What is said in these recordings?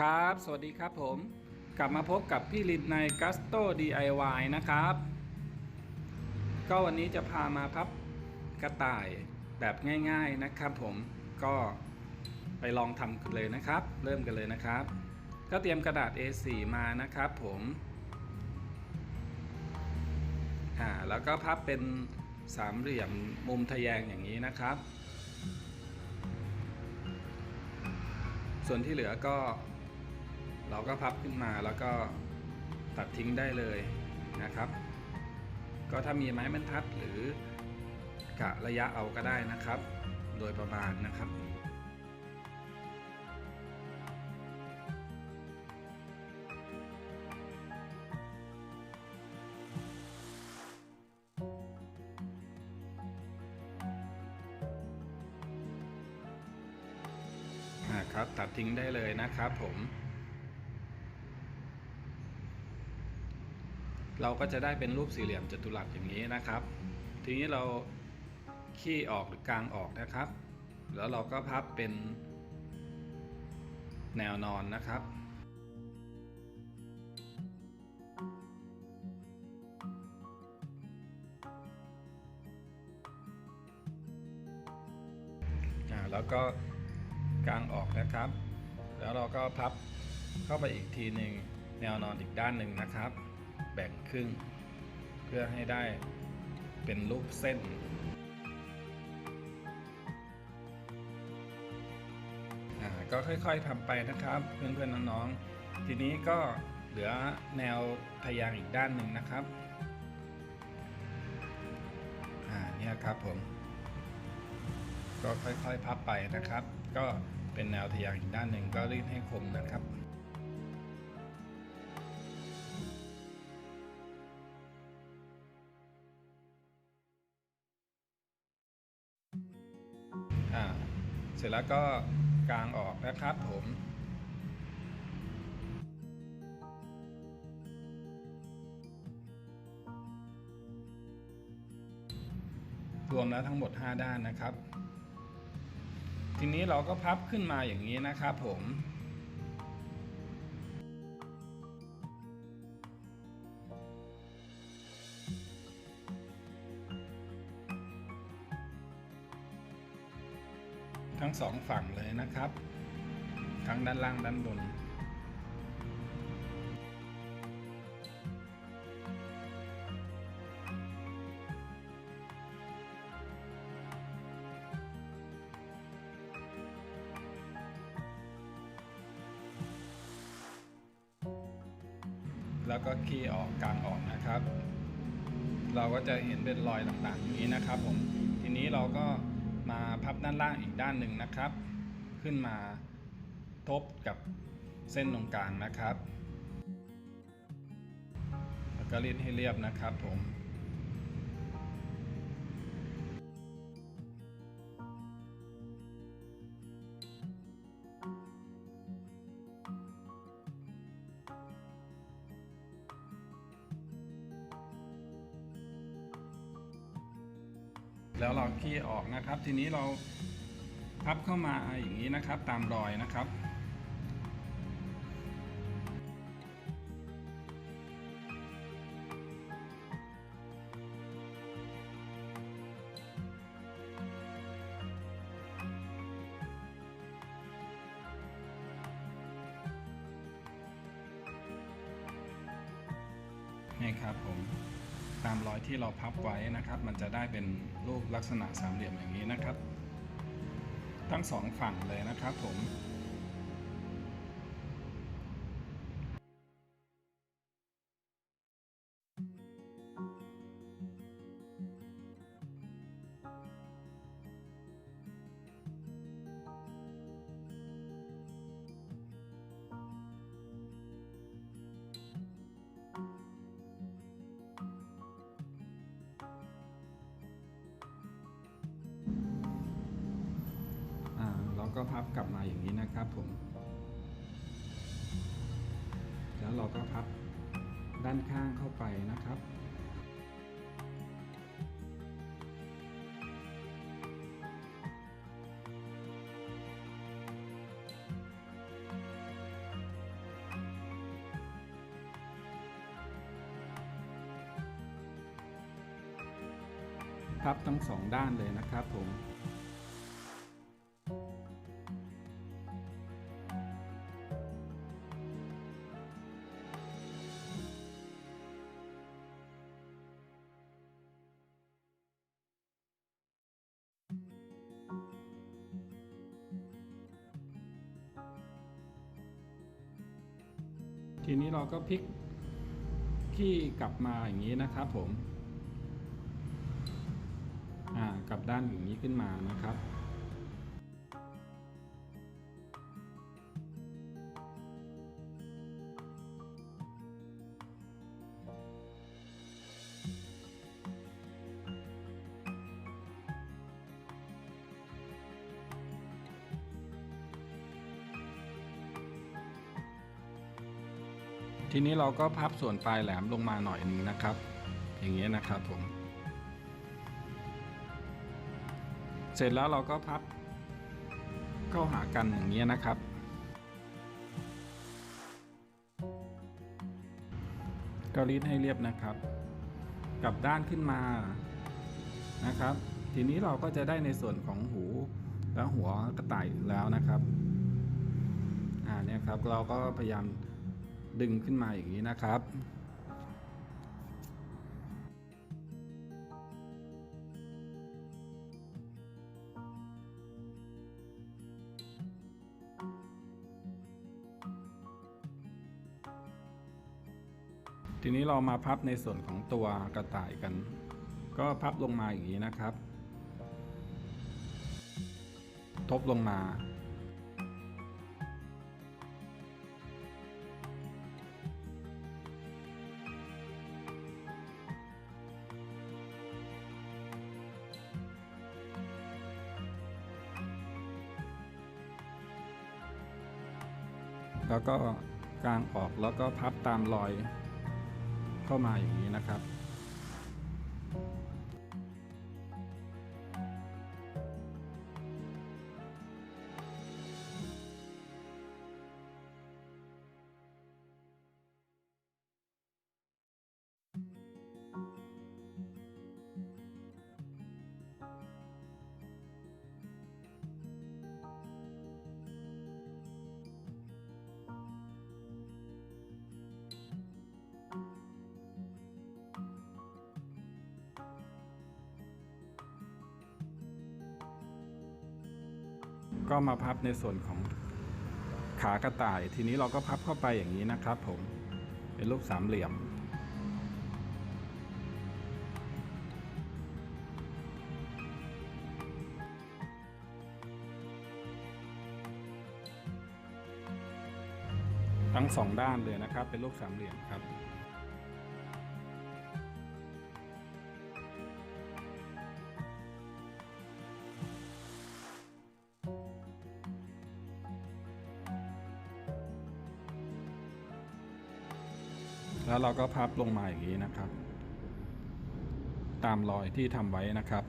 ครับ สวัสดีครับผม กลับมาพบกับพี่ลินใน Gusto DIY นะครับ ก็วันนี้จะพามาพับกระต่ายแบบง่าย ๆนะครับผม ก็ไปลองทำกันเลยนะครับ เริ่มกันเลยนะครับ ก็เตรียมกระดาษ A4 มานะครับผมอ่าแล้วก็พับเป็นสามเหลี่ยมมุมทะแยงอย่างนี้นะครับ ส่วนที่เหลือก็ เราก็พับขึ้นมาแล้วก็ตัดทิ้งได้เลยนะครับ ก็ถ้ามีไม้บรรทัดหรือกะระยะเอาก็ได้นะครับ โดยประมาณนะครับอ่าครับตัดทิ้งได้เลยนะครับผม เราก็จะได้เป็นรูปสี่เหลี่ยมจัตุรัสอย่างนี้นะครับ ทีนี้เราขี้ออกหรือกลางออกนะครับ แล้วเราก็พับเป็นแนวนอนนะครับ แล้วก็กางออกนะครับ แล้วเราก็พับเข้าไปอีกทีหนึ่งแนวนอนอีกด้านหนึ่งนะครับ แบ่งครึ่ง เพื่อให้ได้เป็นรูปเส้นก็ค่อยๆทำไปนะครับเพื่อนๆน้องๆ ทีนี้ก็เหลือแนวทยางอีกด้านหนึ่งนะครับ อ่าเนี่ยครับผม ก็ค่อยๆพับไปนะครับ ก็เป็นแนวทยางอีกด้านหนึ่งก็รีดให้คมนะครับ เสร็จแล้วก็กางออกนะครับผมรวมแล้วทั้งหมด 5 ด้านนะครับ ทีนี้เราก็พับขึ้นมาอย่างนี้นะครับผม ทั้งสองฝั่งเลยนะครับ ทั้งด้านล่างด้านบน แล้วก็ขี้ออกกลางออกนะครับ เราก็จะเห็นเป็นรอยต่างๆอย่างนี้นะครับผม ทีนี้เราก็ มาพับด้านล่างอีกด้านหนึ่งนะครับ ขึ้นมาทบกับเส้นตรงกลางนะครับ แล้วก็รีดให้เรียบนะครับผม แล้วเราขี้ออกนะครับ ทีนี้เราพับเข้ามาอย่างนี้นะครับ ตามรอยนะครับนี่ครับผม ตามรอยที่เราพับไว้นะครับ มันจะได้เป็นรูปลักษณะสามเหลี่ยมอย่างนี้นะครับ ทั้งสองฝั่งเลยนะครับผม พับกลับมาอย่างนี้นะครับผม แล้วเราก็พับด้านข้างเข้าไปนะครับพับทั้งสองด้านเลยนะครับผม ทีนี้เราก็พลิกขี้กลับมาอย่างนี้นะครับผม อ่ากลับด้านอย่างนี้ขึ้นมานะครับ ทีนี้เราก็พับส่วนปลายแหลมลงมาหน่อยหนึงนะครับ อย่างนี้ยนะครับผม เสร็จแล้วเราก็พับเข้าหากันอย่างนี้ยนะครับ ก็รีดให้เรียบนะครับ กลับด้านขึ้นมานะครับ ทีนี้เราก็จะได้ในส่วนของหูและหัวกระต่ายแล้วนะครับ อ่าเนี่ยครับเราก็พยายาม ดึงขึ้นมาอย่างนี้นะครับ ทีนี้เรามาพับในส่วนของตัวกระต่ายกัน ก็พับลงมาอย่างนี้นะครับ ทบลงมา แล้วก็กางออกแล้วก็พับตามรอยเข้ามาอย่างนี้นะครับ ก็มาพับในส่วนของขากระต่าย ทีนี้เราก็พับเข้าไปอย่างนี้นะครับ ผมเป็นรูปสามเหลี่ยม ทั้งสองด้านเลยนะครับ เป็นรูปสามเหลี่ยมครับ แล้วเราก็พับลงมาอย่างนี้นะครับ ตามรอยที่ทำไว้นะครับ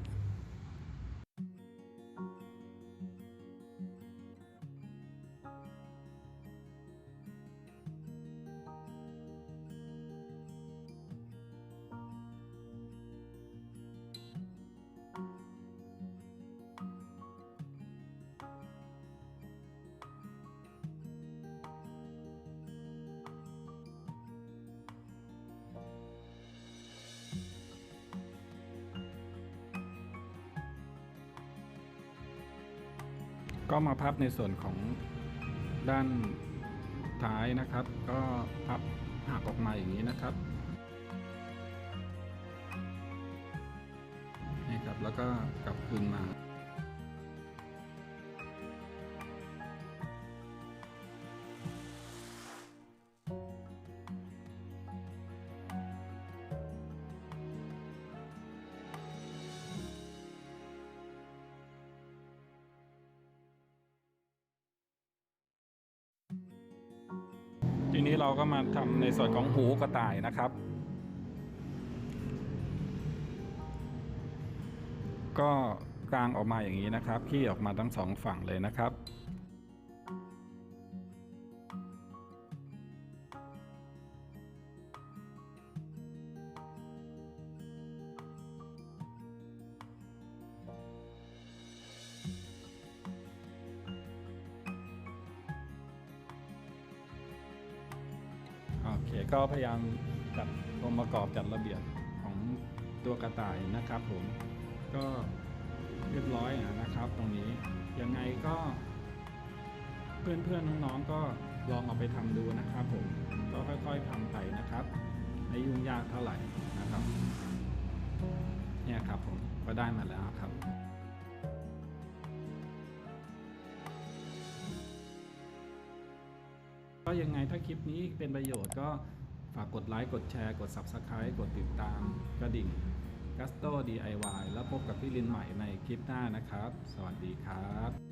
ก็มาพับในส่วนของด้านท้ายนะครับ ก็พับหักออกมาอย่างนี้นะครับนี่ครับแล้วก็กลับคืนมา เราก็มาทำในส่วนของหูกระต่ายนะครับ ก็กลางออกมาอย่างนี้นะครับขี้ออกมาทั้งสองฝั่งเลยนะครับ ก็พยายามจัดองค์ประกอบจัดระเบียบของตัวกระต่ายนะครับผมก็เรียบร้อยนะครับ ตรงนี้ยังไงก็ เพื่อนๆน้องๆก็ลองเอาไปทำดูนะครับ ผมก็ค่อยๆทำไปนะครับไม่ยุ่งยากเท่าไหร่นะครับ เนี่ยครับผมก็ได้มาแล้วครับก็ยังไงถ้าคลิปนี้เป็นประโยชน์ก็ ฝากกดไลค์ กดแชร์ กด Subscribe กดติดตามกระดิ่ง g u s t o DIY แล้วพบกับพี่ลินใหม่ในคลิปหน้านะครับ สวัสดีครับ